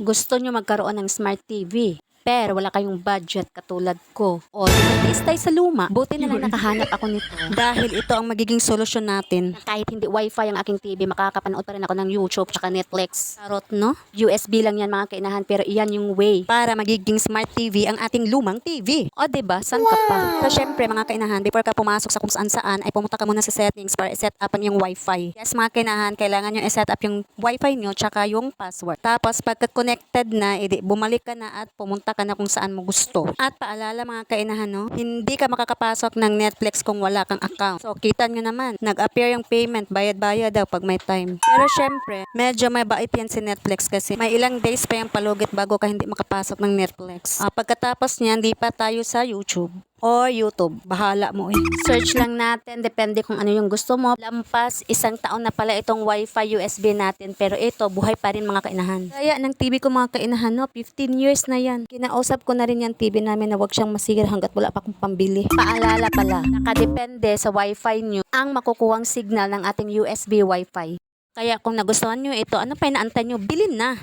Gusto nyo magkaroon ng smart TV, pero wala kayong budget katulad ko. O tayo sa luma, buti na lang nakahanap ako nito. Dahil ito ang magiging solusyon natin. Kahit hindi wifi ang aking TV, makakapanood pa rin ako ng YouTube tsaka Netflix. Tarot, no? USB lang yan mga kainahan, pero iyan yung way. Para magiging smart TV ang ating lumang TV. O, ba? San ka pa? So, syempre, mga kainahan, before ka pumasok sa kung saan saan, ay pumunta ka muna sa settings para i-set up yung wifi. Yes, mga kainahan, kailangan nyo i-set up yung wifi nyo tsaka yung password. Tapos, pagka connected na, edi, bumalik ka na at pumunta ka na kung saan mo gusto. At paalala mga kainahan, no, hindi ka makakapasok ng Netflix kung wala kang account. So, kita nyo naman, nag-appear yung payment, bayad-bayad daw pag may time. Pero syempre, medyo may bait yan si Netflix kasi may ilang days pa yung palugit bago ka hindi makapasok ng Netflix. Ah, pagkatapos niyan, di pa tayo sa YouTube o YouTube. Bahala mo eh. Search lang natin, depende kung ano yung gusto mo. Lampas, isang taon na pala itong wifi USB natin, pero ito, buhay pa rin mga kainahan. Kaya ng TV ko mga kainahan, no, 15 years na yan. Kinausap ko na rin yung TV namin na wag siyang masira hanggat wala pa akong pambili. Paalala pala, nakadepende sa wifi nyo ang makukuhang signal ng ating USB wifi. Kaya kung nagustuhan nyo ito, ano pa inaantay nyo, bilhin na.